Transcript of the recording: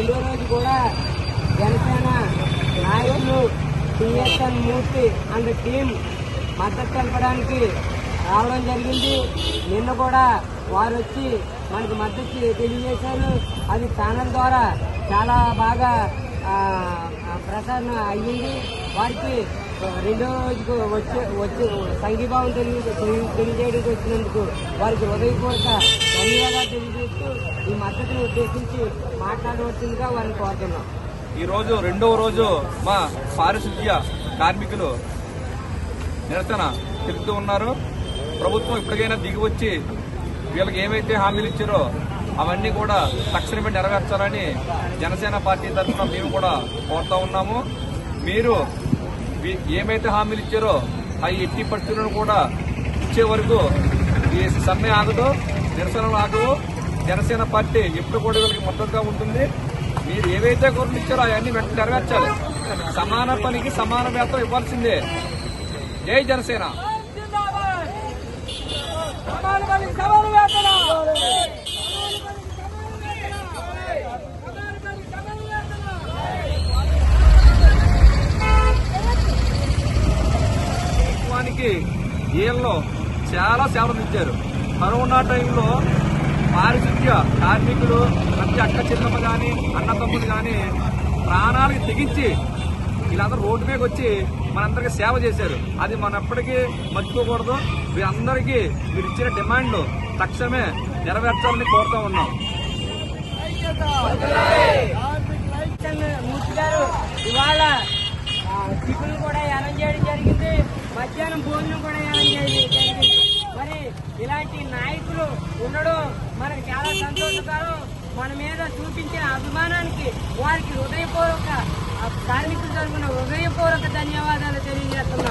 రెండో రోజు కూడా జనసేన నాయకులు సిఎస్ఎన్ మూర్తి అండ్ టీం మద్దతు తెలపడానికి రావడం జరిగింది. నిన్న కూడా వారు వచ్చి మనకు మద్దతు తెలియజేశారు. అది ఛానల్ ద్వారా చాలా బాగా ప్రసారణ అయ్యింది. వారికి రెండో రోజుకు వచ్చే వచ్చి సంఘీభావం తెలియ తెలియజేయడానికి వచ్చినందుకు వారికి హృదయపూర్వక ధన్యవాదాలు తెలియజేస్తూ ఈ మద్దతును ఉద్దేశించి మాట్లాడవలసిందిగా వారిని కోరుతున్నాం. ఈ రోజు రెండవ రోజు మా పారిశుద్ధ్య కార్మికులు నిరసన తెలుపుతూ ఉన్నారు. ప్రభుత్వం ఇప్పటికైనా దిగి వచ్చి వీళ్ళకి ఏమైతే హామీలు ఇచ్చారో అవన్నీ కూడా తక్షణమే నెరవేర్చాలని జనసేన పార్టీ తరఫున మేము కూడా కోరుతా ఉన్నాము. మీరు ఏమైతే హామీలు ఇచ్చారో అవి ఎట్టి పరిస్థితులను కూడా ఇచ్చే వరకు ఈ సమ్మె ఆగదు నిరసనలు ఆగవు. జనసేన పార్టీ ఎప్పుడు కూడా వీళ్ళకి మద్దతుగా ఉంటుంది. మీరు ఏవైతే కోరికలు ఇచ్చారో అవన్నీ వెంటనే నెరవేర్చాలి. సమాన పనికి సమాన వేతం ఇవ్వాల్సిందే. జై జనసేన. ప్రభుత్వానికి వీళ్ళు చాలా సేవలు ఇచ్చారు. కరోనా టైంలో పారిశుద్ధ్య కార్మికులు ప్రతి అక్క చెల్లెమ్మ కానీ అన్న తమ్ముడు కానీ ప్రాణాలకి తెగించి వీళ్ళందరూ రోడ్డు మీద వచ్చి మనందరికీ సేవ చేశారు. అది మనం ఎప్పటికీ మర్చిపోకూడదు. వీరందరికీ మీరు ఇచ్చిన డిమాండ్లు తక్షణమే నెరవేర్చాలని కోరుతా ఉన్నాం. మధ్యాహ్నం భోజనం కూడా మరి ఇలాంటి నాయకులు ఉండడం మనకు చాలా సంతోషకరం. మన మీద చూపించిన అభిమానానికి వారికి హృదయపూర్వక ఆ కార్మికుల తరఫున హృదయపూర్వక ధన్యవాదాలు తెలియజేస్తున్నాం